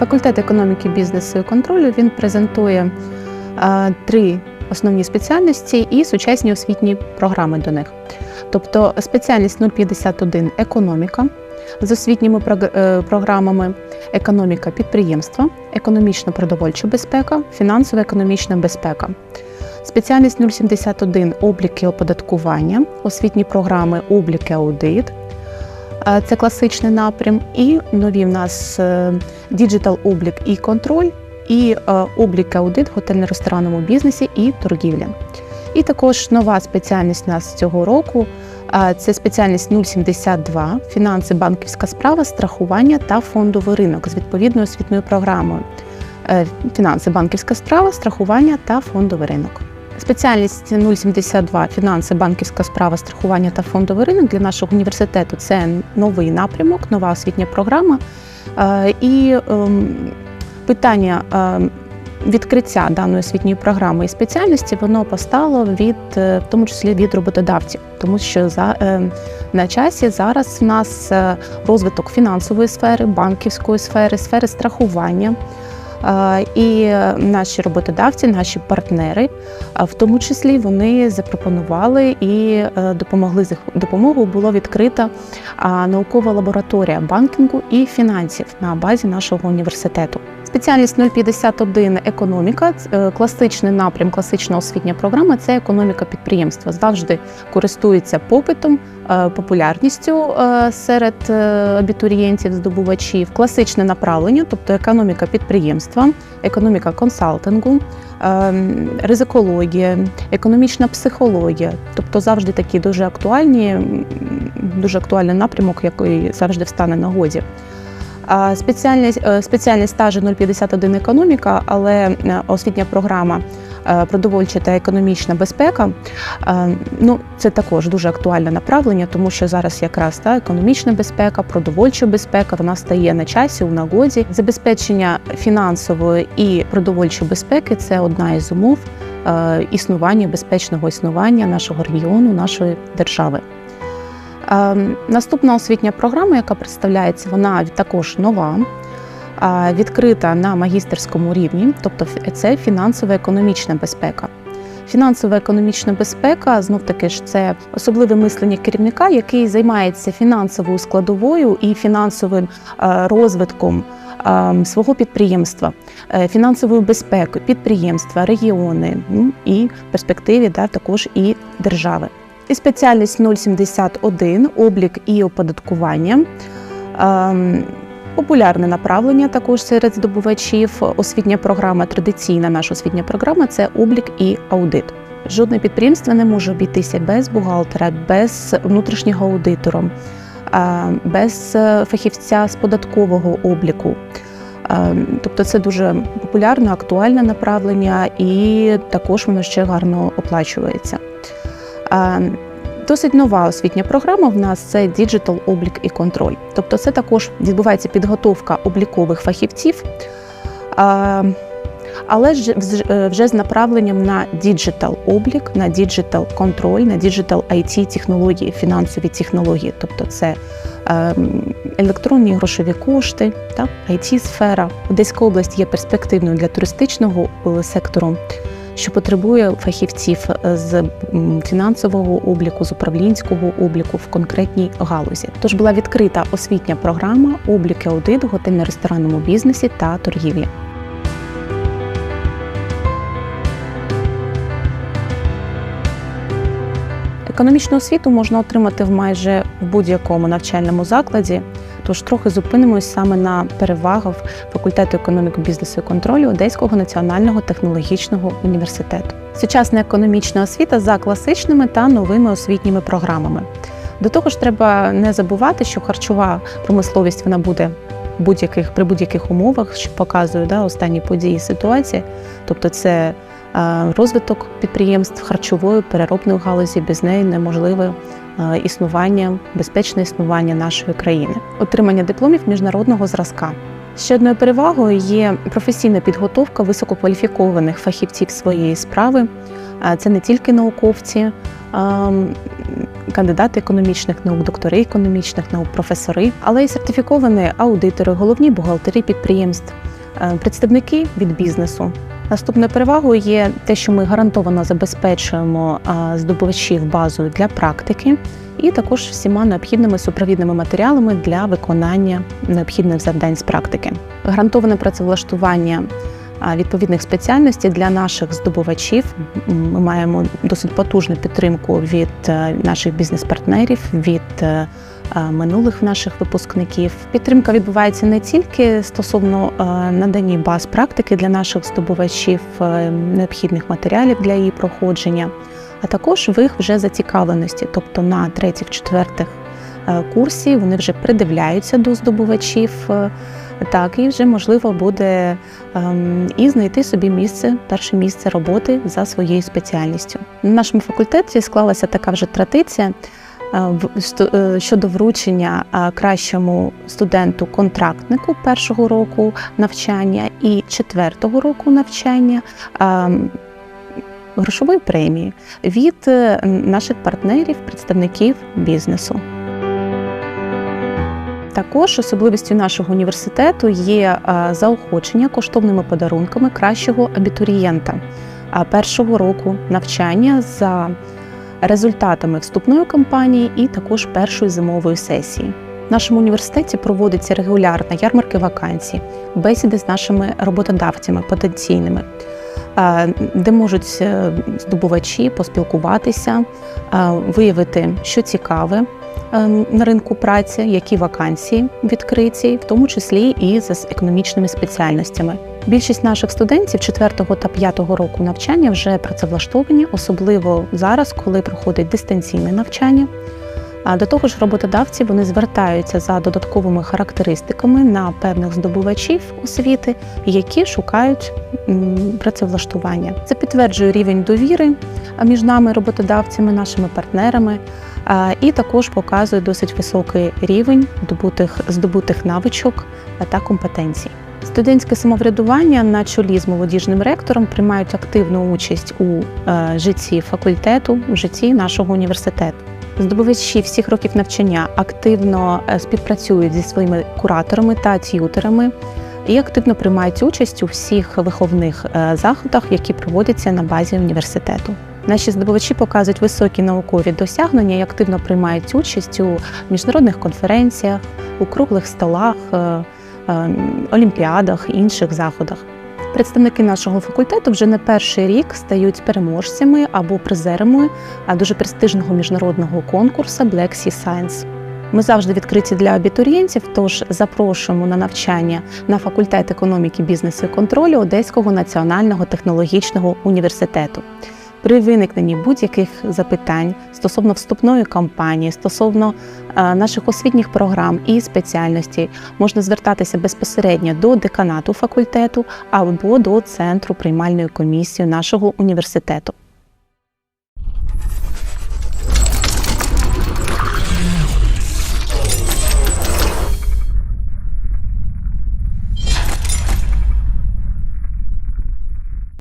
Факультет економіки, бізнесу і контролю він презентує три основні спеціальності і сучасні освітні програми до них. Тобто спеціальність 051 економіка з освітніми е, програмами, економіка підприємства, економічна продовольча безпека, фінансова економічна безпека. Спеціальність 071 облік і оподаткування, освітні програми облік і аудит. Е, Це класичний напрям. І нові в нас е, діджитал облік і контроль, і е, облік аудит в готельно-ресторанному бізнесі і торгівлі. І також нова спеціальність у нас цього року. Це спеціальність 072 фінанси, банківська справа, страхування та фондовий ринок з відповідною освітньою програмою. Фінанси, банківська справа, страхування та фондовий ринок. Спеціальність 072 фінанси, банківська справа, страхування та фондовий ринок для нашого університету це новий напрямок, нова освітня програма. Е, І ем, питання ем, відкриття даної освітньої програми і спеціальності воно постало від, е, в тому числі від роботодавців, тому що за е, на часі зараз в нас е, розвиток фінансової сфери, банківської сфери, сфери страхування. І наші роботодавці, наші партнери, в тому числі вони запропонували і е, допомогли з їх допомогою було відкрита наукова лабораторія банкінгу і фінансів на базі нашого університету. Спеціальність 051 економіка, е, класичний напрям, класична освітня програма це економіка підприємства. Завжди користується попитом, е, популярністю е, серед абітурієнтів, здобувачів, класичне направлення, тобто економіка підприємства, економіка консалтингу, ем, ризикологія, економічна психологія, тобто завжди такі дуже актуальні, дуже актуальний напрямок, який завжди встане на годі. А Спеціальність, е, спеціальність стажі 051 економіка, але е, освітня програма е, продовольча та економічна безпека. Ну, це також дуже актуальне направлення, тому що зараз якраз та економічна безпека, продовольча безпека вона стає на часі у нагоді. Забезпечення фінансової і продовольчої безпеки це одна із умов існування безпечного існування нашого регіону, нашої держави. Е, Наступна освітня програма, яка представляється, вона також нова, е, відкрита на магістерському рівні, тобто це фінансово-економічна безпека. Фінансова економічна безпека знов таки ж це особливе мислення керівника, який займається фінансовою складовою і фінансовим е, розвитком е, свого підприємства, фінансовою безпекою підприємства, регіони ну, і в перспективі да, також і держави. І спеціальність 071 облік і оподаткування. Ем, Популярне направлення також серед здобувачів. Освітня програма, традиційна наша освітня програма це облік і аудит. Жодне підприємство не може обійтися без бухгалтера, без внутрішнього аудитора, без е, фахівця з податкового обліку. Е, Тобто це дуже популярне, актуальне направлення, і також воно ще гарно оплачується. Е, Досить нова освітня програма в нас це Digital облік і контроль. Тобто, це також відбувається підготовка облікових фахівців, але е, вже з направленням на діджитал облік, на діджитал контроль, на діджитал IT технології, фінансові технології. Тобто, це ем, електронні грошові кошти, it сфера Одеська область є перспективною для туристичного е, сектору що потребує фахівців з фінансового обліку, з управлінського обліку в конкретній галузі. Тож була відкрита освітня програма облік і аудит в готельно-ресторанному бізнесі та торгівлі. Економічну освіту можна отримати в майже в будь-якому навчальному закладі. Тож трохи зупинимось саме на перевагах факультету економіки, бізнесу і контролю Одеського національного технологічного університету. Сучасна економічна освіта за класичними та новими освітніми програмами. До того ж, треба не забувати, що харчова промисловість вона буде будь-яких при будь-яких умовах, що показує да, останні події ситуації. Тобто, це розвиток підприємств харчової переробної галузі, без неї неможливе е, існування, безпечне існування нашої країни, отримання дипломів міжнародного зразка. Ще одною перевагою є професійна підготовка висококваліфікованих фахівців своєї справи. Е, Це не тільки науковці, ем, кандидати економічних наук, доктори економічних наук, професори, але й сертифіковані аудитори, головні бухгалтери підприємств, е, представники від бізнесу. Наступною перевагою є те, що ми гарантовано забезпечуємо здобувачів базою для практики і також всіма необхідними супровідними матеріалами для виконання необхідних завдань з практики. Гарантоване працевлаштування відповідних спеціальностей для наших здобувачів. Ми маємо досить потужну підтримку від е, наших бізнес-партнерів, від е, минулих наших випускників. Підтримка відбувається не тільки стосовно е, надання баз практики для наших здобувачів, е, необхідних матеріалів для її проходження, а також в їх вже зацікавленості, тобто на третіх, четвертих е, курсі вони вже придивляються до здобувачів. е, Так, і вже можливо буде ем, і знайти собі місце, перше місце роботи за своєю спеціальністю. На нашому факультеті склалася така вже традиція е, е, щодо вручення е, кращому студенту-контрактнику першого року навчання і четвертого року навчання. Грошової премії від е, наших партнерів, представників бізнесу. Також особливістю нашого університету є е, заохочення коштовними подарунками кращого абітурієнта першого року навчання за результатами вступної кампанії і також першої зимової сесії. В нашому університеті проводиться регулярна ярмарки вакансій, бесіди з нашими роботодавцями потенційними, де можуть е, здобувачі поспілкуватися, виявити, що цікаве е, на ринку праці, які вакансії відкриті, в тому числі і з економічними спеціальностями. Більшість наших студентів 4 та 5 року навчання вже працевлаштовані, особливо зараз, коли проходить дистанційне навчання. А до того ж, роботодавці вони звертаються за додатковими характеристиками на певних здобувачів освіти, які шукають працевлаштування. Це підтверджує рівень довіри між нами, роботодавцями, нашими партнерами, і також показує досить високий рівень здобутих, здобутих навичок та компетенцій. Студентське самоврядування на чолі з молодіжним ректором приймають активну участь у е, житті факультету, у житті нашого університету. Здобувачі всіх років навчання активно е, співпрацюють зі своїми кураторами та т'ютерами і активно приймають участь у всіх виховних е, заходах, які проводяться на базі університету. Наші здобувачі показують високі наукові досягнення і активно приймають участь у міжнародних конференціях, у круглих столах, е, е, олімпіадах і інших заходах. Представники нашого факультету вже не перший рік стають переможцями або призерами дуже престижного міжнародного конкурсу Black Sea Science. Ми завжди відкриті для абітурієнтів, тож запрошуємо на навчання на факультет економіки, бізнесу і контролю Одеського національного технологічного університету. При виникненні будь-яких запитань стосовно вступної кампанії, стосовно е, наших освітніх програм і спеціальностей, можна звертатися безпосередньо до деканату факультету або до центру приймальної комісії нашого університету.